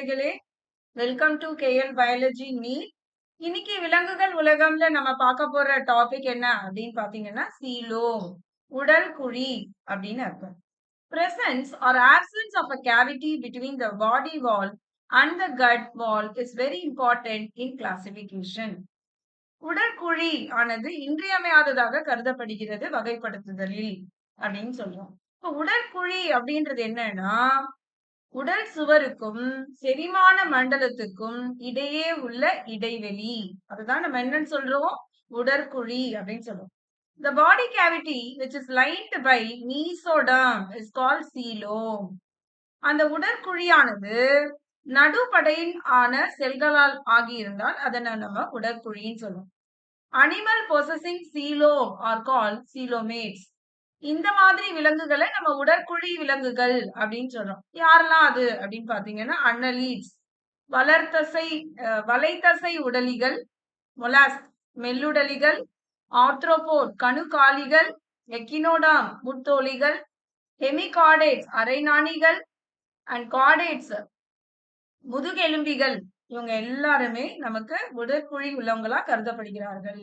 Welcome to KL biology நீ இன்னைக்கு விலங்குகள் உலகம்ல நம்ம பார்க்க போற டாபிக் என்ன அப்படின்னு பாத்தீங்கன்னா சீலோம் உடல் குழி அப்படின்னு அர்த்தம். Presence or absence of a cavity between the body wall and the gut wall is very important in classification. உடற்குழி ஆனது இன்றியமையாததாக கருதப்படுகிறது வகைப்படுத்துதலில் அப்படின்னு சொல்றோம். இப்போ உடற்குழி அப்படின்றது என்னன்னா உடல் சுவருக்கும் செரிமான மண்டலத்துக்கும் இடையே உள்ள இடைவெளி. அதுதான் நம்ம என்னன்னு சொல்றோம்? உடற்குழி அப்படின்னு சொல்றோம். The body cavity which is lined by mesoderm is called coelom. அந்த உடற்குழியானது நடுப்படையின் ஆன செல்களால் ஆகியிருந்தால் அதனை நம்ம உடற்குழின்னு சொல்லுவோம் animal possessing coelom are called coelomates இந்த மாதிரி விலங்குகளை நம்ம உடற்குழி விலங்குகள் அப்படின்னு சொல்றோம். யாரெல்லாம் அது அப்படின்னு பாத்தீங்கன்னா அன்னலீட்ஸ். வளர்த்தசை அஹ், வலைத்தசை உடலிகள் மொலாஸ் மெல்லுடலிகள் ஆர்த்ரோபோட் கணுக்காலிகள் எக்கினோடாம் முத்தோலிகள் ஹெமிகாடேட்ஸ் அரைநாணிகள் அண்ட் காடேட்ஸ் முதுகெலும்பிகள். இவங்க எல்லாருமே நமக்கு உடற்குழி உள்ளவங்களா கருதப்படுகிறார்கள்.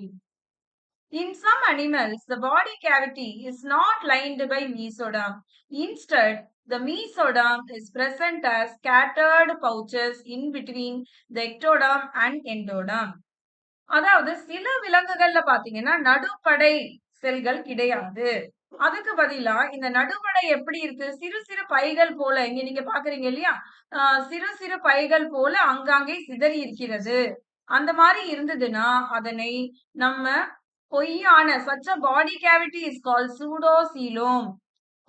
In some animals, the body cavity is not lined by mesoderm. Instead, the mesoderm is present as scattered pouches in between the ectoderm and endoderm. அதாவது சில விலங்குகள்ல பாத்தீங்கன்னா நடுப்படை செல்கள் கிடையாது அதுக்கு பதிலா இந்த நடுப்படை எப்படி இருக்கு சிறு சிறு பைகள் போல இங்க நீங்க பாக்குறீங்க இல்லையா ஆஹ் சிறு சிறு பைகள் போல அங்காங்கே சிதறி இருக்கிறது அந்த மாதிரி இருந்ததுன்னா அதனை நம்ம பொய்யான சச்ச பாடி கேவிட்டி இஸ் கால் சூடோசீலோம்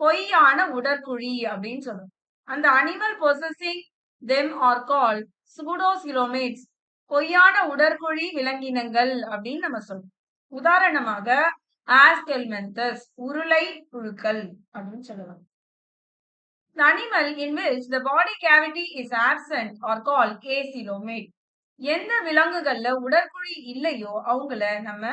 பொய்யான உடற்குழி அப்படின்னு சொல்றோம். அந்த animal possessing them are call pseudocoelomates பொய்யான உடற்குழி விலங்கினங்கள் அப்படின்னு நம்ம சொல்றோம். உதாரணமாக ஆஸ்கெல்மெந்தஸ் உருளை புழுக்கள் அப்படின்னு சொல்லலாம். The animal in which the body cavity is absent are called acelomate. எந்த விலங்குகள்ல உடற்குழி இல்லையோ அவங்கள நம்ம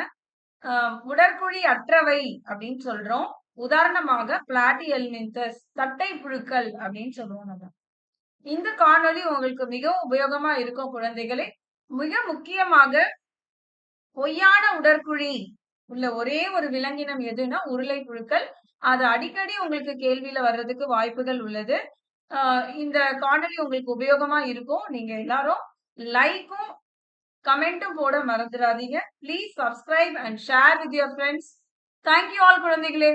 உடற்குழி அற்றவை அப்படின்னு சொல்றோம். உதாரணமாக பிளாட்டி பிளாட்டியல்மிந்தஸ் தட்டை புழுக்கள் அப்படின்னு சொல்றோம் நம்ம. இந்த காணொளி உங்களுக்கு மிகவும் உபயோகமா இருக்கும் குழந்தைகளே. மிக முக்கியமாக பொய்யான உடற்குழி உள்ள ஒரே ஒரு விலங்கினம் எதுனா உருளை புழுக்கள். அது அடிக்கடி உங்களுக்கு கேள்வியில வர்றதுக்கு வாய்ப்புகள் உள்ளது. ஆஹ் இந்த காணொலி உங்களுக்கு உபயோகமா இருக்கும். நீங்க எல்லாரும் லைக்கும் கமெண்ட்டும் போட மறந்துடாதீங்க. Please subscribe and share with your friends thank you all குழந்தைகளே.